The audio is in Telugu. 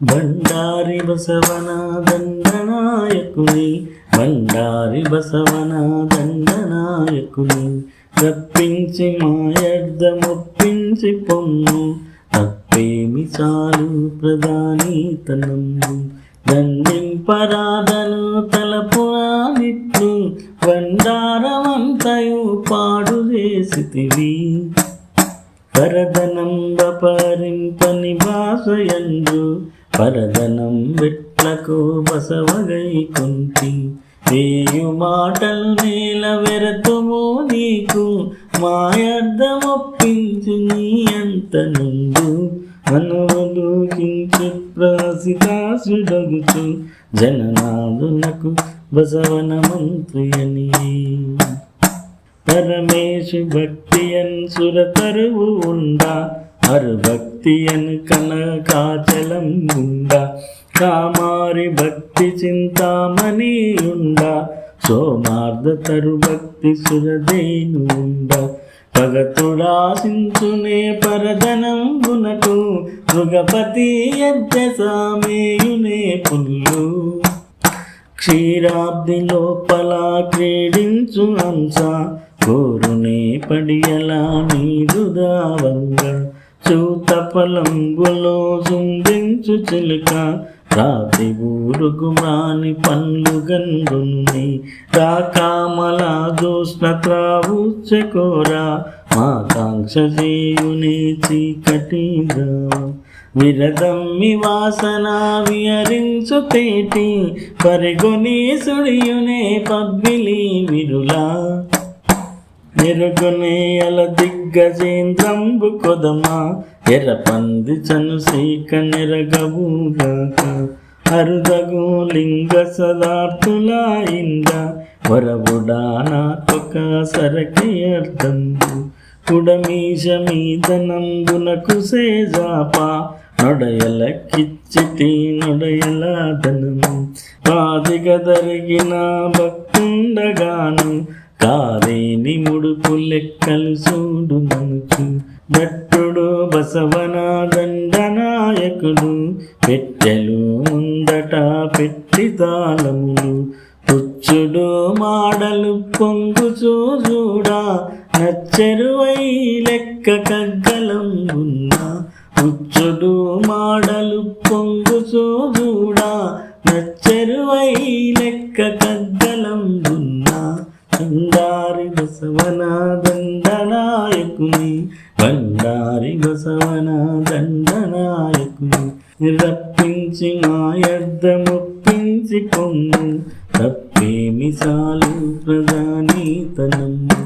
బండారి బసవన దండనాయకుని బండారి బసవన దండనాయకుని రప్పించి మాయర్ధమొప్పించి పొన్ను తప్పేమి చాలు ప్రధాని తనము దండింపరాధను తలపురానిట్లు బండారమంతయు పాడు చేసితివి పరదనం వపరింపని భాషయందు పరదనం వెట్లకు బసవగై కుంటి. వేయు మాటలు నేల వెరతుము నీకు. మాయర్థమొప్పించి నీ అంత నుండు. మనవలు కించి ప్రాసిదాసుడగుచు జననాదునకు బసవన మంత్రి అని పరమేశు భక్తియన్ సురతరువు ఉండా. అరు భక్తియన్ కనకాచలం ఉండ కామారి భక్తి చింతామణి ఉండ సోమార్ధ తరు భక్తి సురదేను ఉండా పగతుడాసించునే గునకు మృగపతి యజ్ఞ సామేయునే పుల్లు. క్షీరాబ్ది లోపల క్రీడించు హంస కోరునే పడియలా నీరు దావంగా చూత పలంబులో సుందించు చిలుక. రాతి ఊరుకు మాని పండ్లు రా రాకామల దూష్ణ త్రావు చెకోరా మా కాంక్ష చేయునే చీకటి విరదమ్మి వాసన విహరించు తేటి. పరిగొని సుడియునే పబ్బిలి విరులా. ఎరుగునే దిగ్గజేంద్రంబు కొదమా ఎర్ర పంది చను సీక నెరగవుగాక. అరుదగు లింగ సదార్థులా ఇంద వరవుడా నాకొక సరకి అర్థంబు. కుడమీశ మీదనంబునకు సేజాప నొడయల కిచ్చితి నొడయల ధనము పాదిగ దరిగిన భక్తుండగాను తారేని ముడుపు లెక్కలు చూడు మనకు. భట్టుడు బసవన దండనాయకుడు పెట్టెలు ముందట పెట్టి తాళములు. పుచ్చుడు మాడలు పొంగు చూడా నచ్చెరువై లెక్క కగ్గలం ఉన్నా. పుచ్చుడు మాడలు పొంగు చూడా నచ్చెరువై లెక్క కగ్గలం ఉన్నా. బండారి బసవన దండనాయకుని బండారి బసవన దండనాయకుని రప్పించి మాయర్థమొప్పించి పొమ్ము తప్పేమి చాలు ప్రధానితనము